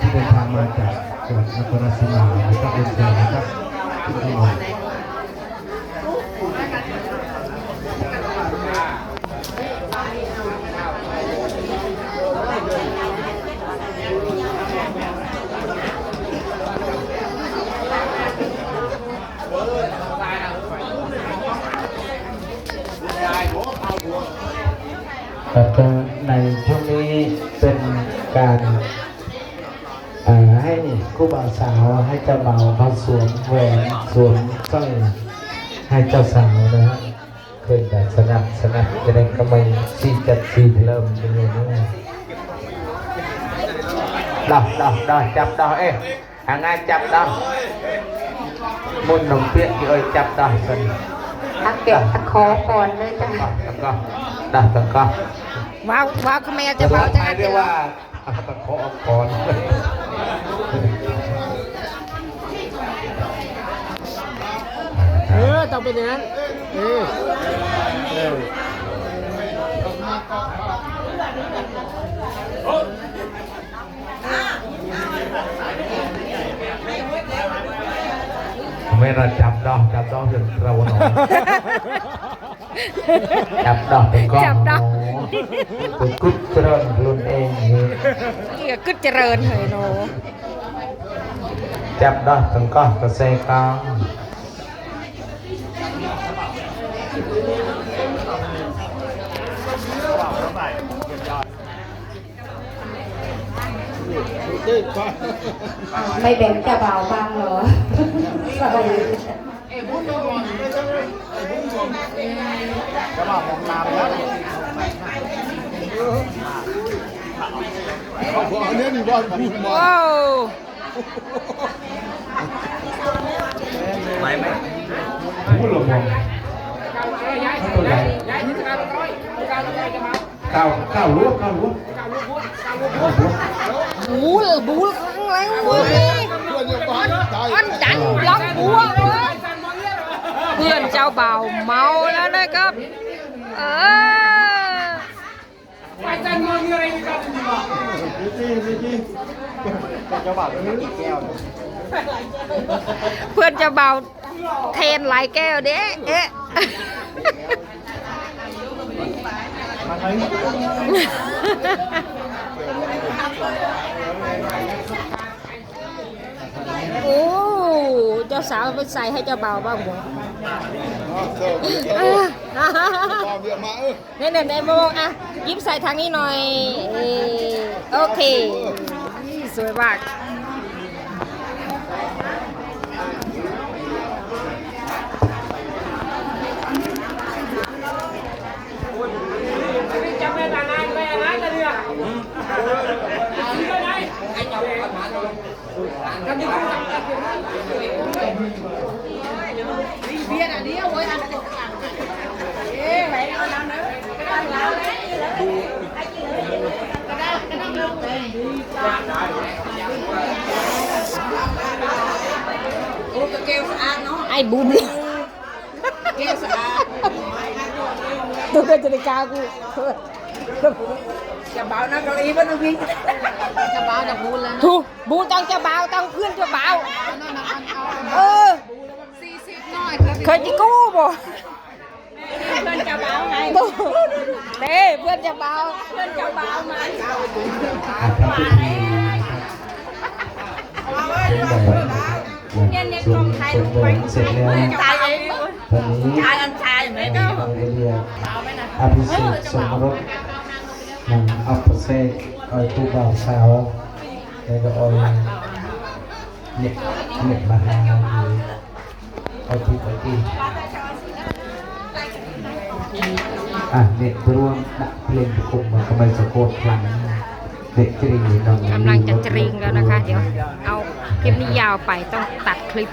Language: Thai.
ที่เดินทางมาจากจังหวัดนครราชสีมานะครับเดินทางนะครับทุกคน แล้วก็ในช่วงนี้เป็นการให้คู่บ่าวสาวให้เจ้าบ่าวเขาสวมแหวนสวมสร้อยให้เจ้าสาวนะฮะเคยแต่สนับสนับจะได้ก็ไม่ซีจัดซีเริ่มเป็นย่างนี้ดอกดอกดอกจับดอกเอ๊ะหางานจับดอกมุนหนมเปียกเอ้ยจับดอกสิทักเปียกตะขอก่อนเลยจ้ะแล้วก็ดอกแล้วก็ ว้าวว้าวขแมจะจะเบาเล่าจะไปงัดเรียกว่าว่าตะขอก่อนเออต้องเป็นอย่างนั้นเออเออไม่ระจับดอกจับดอกจนเราหนอ จับดอกเป็นก้อนจับดอก เป็นกุศลรุนเองนี่เกี่ยกึดเจริญเหยโนจับดอกเป็นก้อนกระเซกองตื้นก่อนไม่แบ่งจะเบาบ้างเหรอสบาย จะมาของน้ำแล้วเขาบอกอันนี้นี่บอลพูดมาว้าวผู้ลงมองตัวใหญ่ข้าวข้าวลวกข้าวลวกบูลบูลข้างหลังเว้ยเพื่อนยังบ้านใจอันจันล็อกบัวเว้ยเพื่อนเจ้าเบาเมาแล้วนะครับ เออพี่จี้พี่จี้จะบอกว่ากี่แก้วเพื่อนจ้าเบาเทนหลายแก้วเด้เอ๊ะโอ้เจ้าสาวไปใส่ให้เจ้าเบาบ้างบ่ เสิร์ฟเออพอเบียมาเออเนี่ยเนี่ยเนี่ยมองอะยิ้มใส่ทางนี้หน่อยเออโอเค สวยมาก ไอ้บุญตัวเป็จะได้กากูจะเบานะเกาหลีมันวิ่งจะเบาจากบูนแล้วถูกบูนต้องจะเบาต้องเพื่อนจะเบาเออสี่สิบหน่อยเคยจะกู้บ่เพื่อนจะเบาไง เด้เพื่อนจะเบาเพื่อนจะเบาไหมาทำพิธีเนี่ยเนี่ยกองไทยลงไปเสร็จแล้วตายเองตอนนี้ตายอันชายไหมก็เราเรียกอภิเษกสมรสนางอัปเสกออยผู้บ่าวสาวแล้วก็ออยเนี่ยเนี่ยมาหาอยู่ออยที่ไปที่ อะเน็ตรวมนักเพลงคุมมันก็ไม่สะโคตรครั้งเด็กจริงน้องกำลังจะจริงแล้วนะคะ เดี๋ยวเอาคลิปนี้ยาวไปต้องตัดคลิป